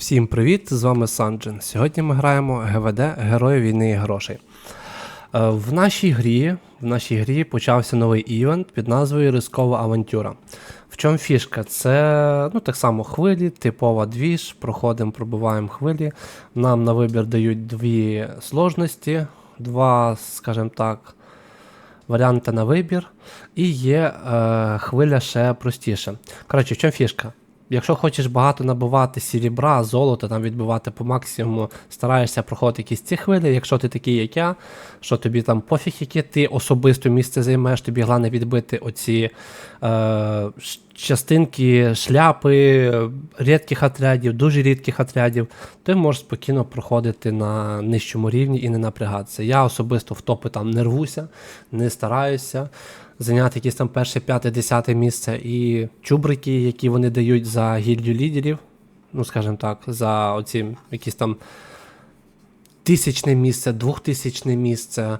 Всім привіт! З вами Санджен. Сьогодні ми граємо ГВД Герої війни і грошей. Е, В нашій грі в нашій грі почався новий івент під назвою Рискова авантюра. В чому фішка? Це ну, так само хвилі, типова двіж, проходимо, пробиваємо хвилі. Нам на вибір дають дві сложності, два, скажімо так, варіанти на вибір. І є е, хвиля ще простіше. Коротше, в чому фішка? Якщо хочеш багато набивати серебра, золота, там відбивати по максимуму, стараєшся проходити якісь ці хвилі. Якщо ти такий, як я, що тобі там пофіг, яке ти особисто місце займеш, тобі головне відбити оці е, частинки, шляпи рідких отрядів, дуже рідких отрядів, ти можеш спокійно проходити на нижчому рівні і не напрягатися. Я особисто в топи там не рвуся, не стараюся зайняти якесь там перше, п'яте, десяте місце і чубрики, які вони дають за гільдію лідерів, ну скажімо так, за оці якісь там тисячне місце, двохтисячне місце.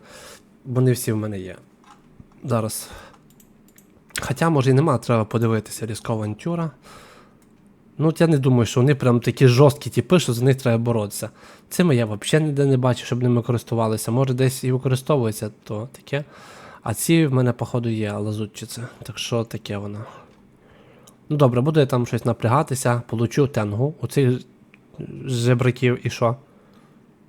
Вони всі в мене є. Зараз. Хоча, може, і нема, треба подивитися різкова авантюра. Ну, я не думаю, що вони прям такі жорсткі типи, що за них треба боротися. Цими я взагалі ніде не бачу, щоб ними користувалися. Може, десь і використовується, то таке. А ці в мене, походу, є лазутчиці. Так що таке воно. Ну добре, буду я там щось напрягатися, получу тенгу у цих жебраків і що?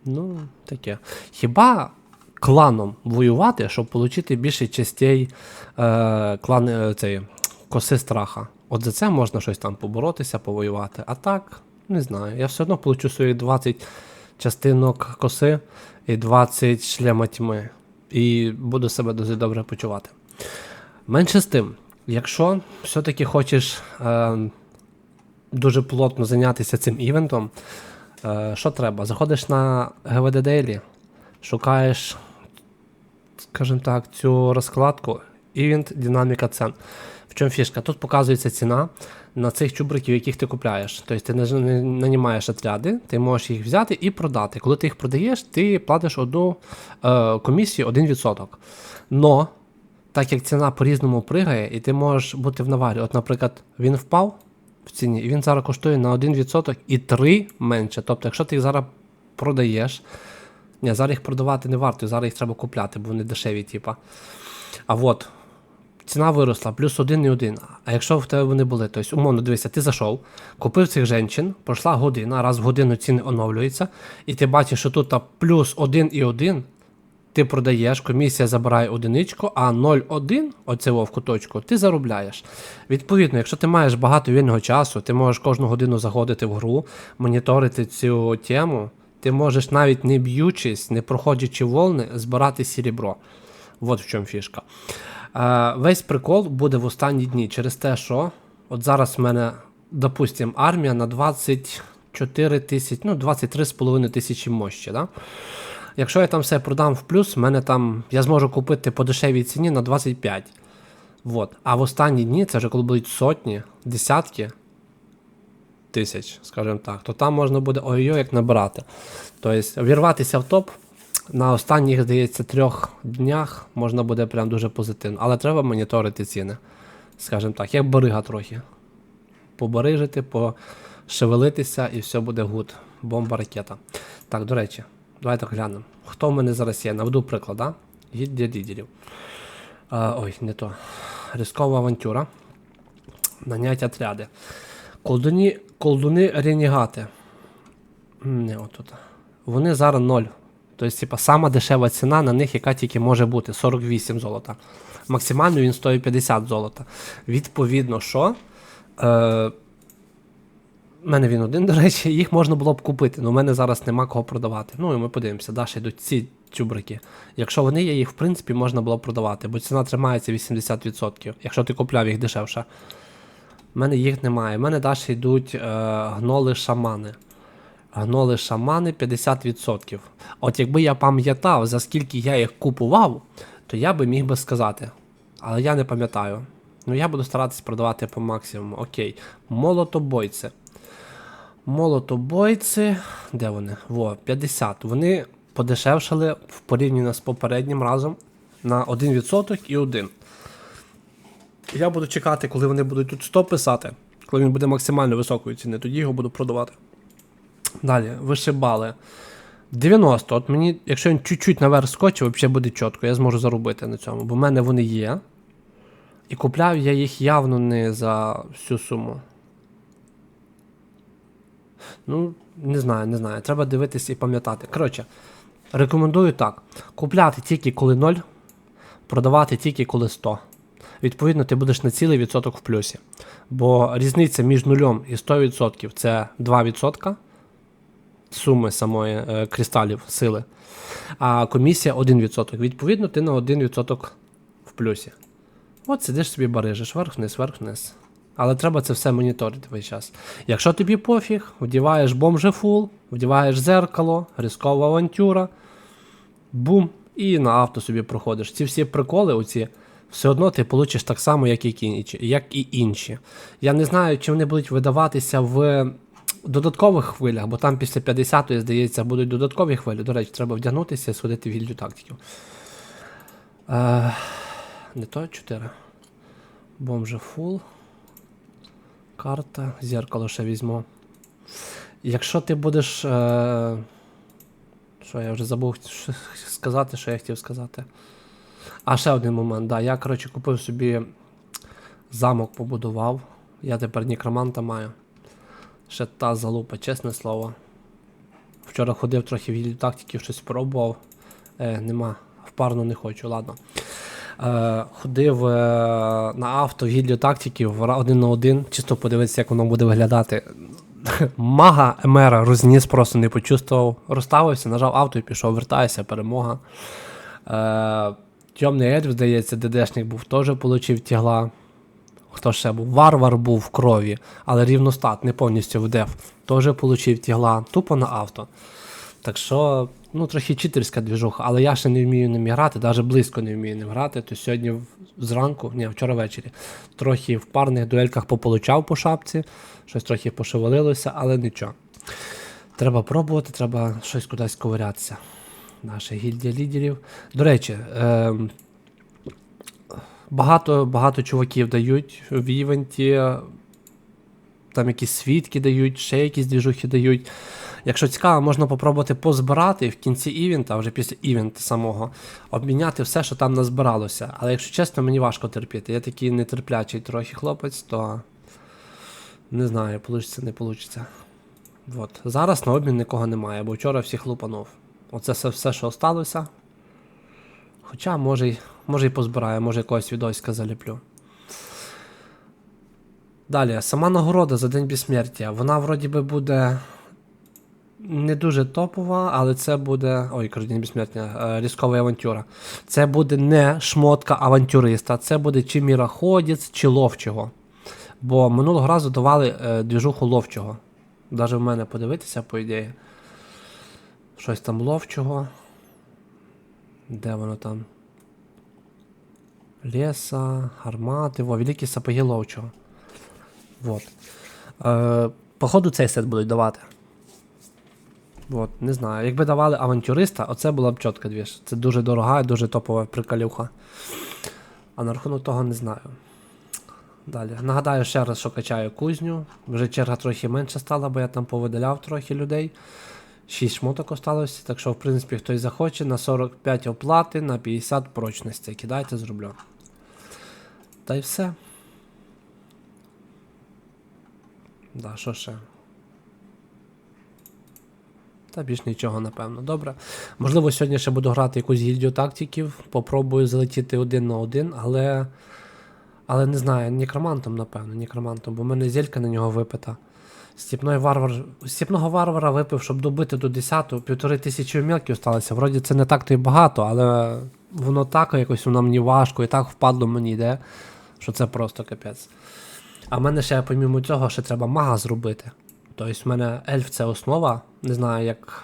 Ну, таке. Хіба кланом воювати, щоб отримати більше частей е, клан, е, цей, коси страха? От за це можна щось там поборотися, повоювати. А так, не знаю. Я все одно получу свої 20 частинок коси і 20 шлема тьми. І буду себе дуже добре почувати. Менше з тим, якщо все-таки хочеш е, дуже плотно зайнятися цим івентом, е, що треба? Заходиш на GVD Daily, шукаєш, скажімо так, цю розкладку Івент Динаміка цен. В чому фішка? Тут показується ціна на цих чубриків, яких ти купляєш. Тобто ти не, нанімаєш отряди, ти можеш їх взяти і продати. Коли ти їх продаєш, ти платиш одну е, комісію 1%. Но, так як ціна по-різному пригає, і ти можеш бути в наварі. От, наприклад, він впав в ціні, і він зараз коштує на 1% і 3 менше. Тобто, якщо ти їх зараз продаєш, ні, зараз їх продавати не варто, зараз їх треба купляти, бо вони дешеві, типа. А от, ціна виросла, плюс один і один. А якщо в тебе вони були, тобто, умовно, дивися, ти зайшов, купив цих женщин, пройшла година, раз в годину ціни оновлюються, і ти бачиш, що тут плюс один і один, ти продаєш, комісія забирає одиничку, а 0,1, оце в куточку, ти заробляєш. Відповідно, якщо ти маєш багато вільного часу, ти можеш кожну годину заходити в гру, моніторити цю тему, ти можеш навіть не б'ючись, не проходячи волни, збирати серебро. От в чому фішка. Е, весь прикол буде в останні дні через те, що от зараз в мене, допустимо, армія на 24 тисячі, ну 23,5 тисячі мощі. Да? Якщо я там все продам в плюс, мене там я зможу купити по дешевій ціні на 25. Вот. А в останні дні, це вже коли будуть сотні, десятки тисяч, скажімо так, то там можна буде ой-ой як набирати. Тобто вірватися в топ на останніх, здається, трьох днях можна буде прям дуже позитивно. Але треба моніторити ціни. Скажімо так, як барига трохи. Побарижити, пошевелитися і все буде гуд. Бомба ракета. Так, до речі, давайте глянемо. Хто в мене зараз є? Наведу приклад, да? Гільдія лідерів. А, ой, не то. Рискова авантюра. Нанять отряди. Колдуні, колдуни ренігати. Не, отут. Вони зараз 0. Тобто, типа, сама дешева ціна на них, яка тільки може бути 48 золота. Максимально він стоїть 50 золота. Відповідно, що. Е, у мене він один, до речі, їх можна було б купити, але в мене зараз нема кого продавати. Ну і ми подивимося, далі йдуть ці чубрики. Якщо вони є, їх в принципі можна було б продавати, бо ціна тримається 80%, якщо ти купляв їх дешевше. У мене їх немає. У мене далі йдуть е, гноли шамани. Гноли шамани 50%. От якби я пам'ятав, за скільки я їх купував, то я би міг би сказати. Але я не пам'ятаю. Ну я буду старатися продавати по максимуму. Окей. Молотобойці. Молотобойці. Де вони? Во, 50. Вони подешевшали в порівняно з попереднім разом на 1% і 1. Я буду чекати, коли вони будуть тут 100 писати, коли він буде максимально високої ціни, тоді його буду продавати. Далі, вишибали. 90. От мені, якщо він чуть-чуть наверх скочив, взагалі буде чітко, я зможу заробити на цьому, бо в мене вони є. І купляв я їх явно не за всю суму. Ну, не знаю, не знаю. Треба дивитися і пам'ятати. Коротше, рекомендую так: купляти тільки коли 0, продавати тільки коли 100. Відповідно, ти будеш на цілий відсоток в плюсі. Бо різниця між нульом і 100% це 2% суми самої е, кристалів сили. А комісія 1%. Відповідно, ти на 1% в плюсі. От сидиш собі барижиш, верх-вниз, верх-вниз. Але треба це все моніторити весь час. Якщо тобі пофіг, вдіваєш бомже фул, вдіваєш зеркало, рискова авантюра, бум, і на авто собі проходиш. Ці всі приколи, оці, все одно ти получиш так само, як і. Як і інші. Я не знаю, чи вони будуть видаватися в додаткових хвилях, бо там після 50-ї, здається, будуть додаткові хвилі. До речі, треба вдягнутися і сходити в гільдію тактиків. Е, не то 4. Бомже фул. Карта, зеркало ще візьму. Якщо ти будеш. Е... Що я вже забув сказати, що я хотів сказати. А ще один момент, да. Я, коротше, купив собі замок побудував. Я тепер нікроманта маю. Ще та залупа, чесне слово. Вчора ходив трохи в гільдію тактиків, щось пробував. Е, нема. В парну не хочу, ладно. Е, ходив е, на авто в гільдію тактиків один на один, чисто подивитися, як воно буде виглядати. Мага Емера розніс, просто не почувствував. Розставився, нажав авто і пішов, вертайся, перемога. Е, Тьомний Ельф, здається, ДДшник був, теж отримав тягла. Хто ще був? Варвар був в крові, але рівностат, не повністю в деф. Теж отримав тягла, тупо на авто. Так що, ну, трохи читерська двіжуха, але я ще не вмію ним грати, навіть близько не вмію ним грати. То сьогодні зранку, ні, вчора ввечері, трохи в парних дуельках пополучав по шапці, щось трохи пошевелилося, але нічого. Треба пробувати, треба щось кудись ковирятися. Наша гільдія лідерів. До речі, ем, багато, багато чуваків дають в івенті, там якісь свідки дають, ще якісь двіжухи дають. Якщо цікаво, можна попробувати позбирати в кінці івента, вже після івента самого, обміняти все, що там назбиралося. Але якщо чесно, мені важко терпіти. Я такий нетерплячий трохи хлопець, то не знаю, получиться, не получиться. От. Зараз на обмін нікого немає, бо вчора всіх лупанув. Оце все що осталося. Хоча, може, може і позбираю, може якогось відоська заліплю. Далі, сама нагорода за День безсмертя. Вона вроді би буде не дуже топова, але це буде. Ой, кажу, День безсмертя, е, різкова авантюра. Це буде не шмотка авантюриста, це буде чи міроходець, чи ловчого. Бо минулого разу давали е, двіжуху ловчого. Даже в мене подивитися, по ідеї. Щось там ловчого. Де воно там? Леса, гармати, во, великі сапоги ловчого. Вот. Е, походу цей сет будуть давати. От, не знаю. Якби давали авантюриста, оце була б чітка двіж. Це дуже дорога і дуже топова приколюха. А на рахунок того не знаю. Далі. Нагадаю ще раз, що качаю кузню. Вже черга трохи менше стала, бо я там повидаляв трохи людей. 6 шмоток осталось, так що, в принципі, хтось захоче на 45 оплати, на 50 прочності. Кидайте, зроблю. Та й все. Да, що ще? Та більш нічого, напевно. Добре. Можливо, сьогодні ще буду грати якусь гільдію тактиків. Попробую залетіти один на один, але. Але не знаю, некромантом, напевно, некромантом, бо в мене зелька на нього випита. Стіпної варвар. Стіпного варвара випив, щоб добити до 10-го, півтори тисячі мілків сталося. Вроді це не так то й багато, але воно так якось воно мені важко і так впадло мені йде, що це просто капець. А в мене ще, помімо цього, ще треба мага зробити. Тобто в мене ельф це основа. Не знаю, як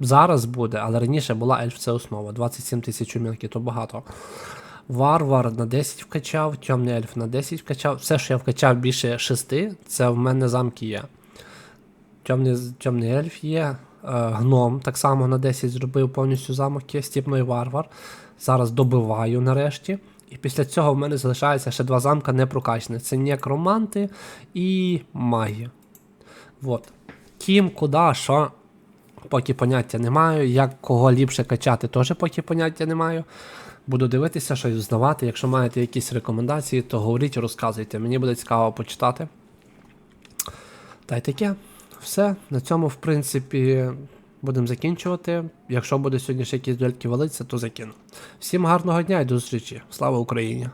зараз буде, але раніше була ельф це основа. 27 тисяч мілки, то багато. Варвар на 10 вкачав, темний ельф на 10 вкачав. Все, що я вкачав більше 6, це в мене замки є. Темний, темний ельф є. е, Гном так само на 10 зробив повністю замок. Стіпний варвар. Зараз добиваю нарешті. І після цього в мене залишається ще два замка не прокачаних. Це некроманти і магія. Вот. ким, куди, що, поки поняття не маю. Як кого ліпше качати, теж поки поняття не маю. Буду дивитися, щось узнавати. Якщо маєте якісь рекомендації, то говоріть, розказуйте. Мені буде цікаво почитати. Та й таке. Все. На цьому, в принципі, будемо закінчувати. Якщо буде сьогодні ще якісь дельки валитися, то закину. Всім гарного дня і до зустрічі. Слава Україні!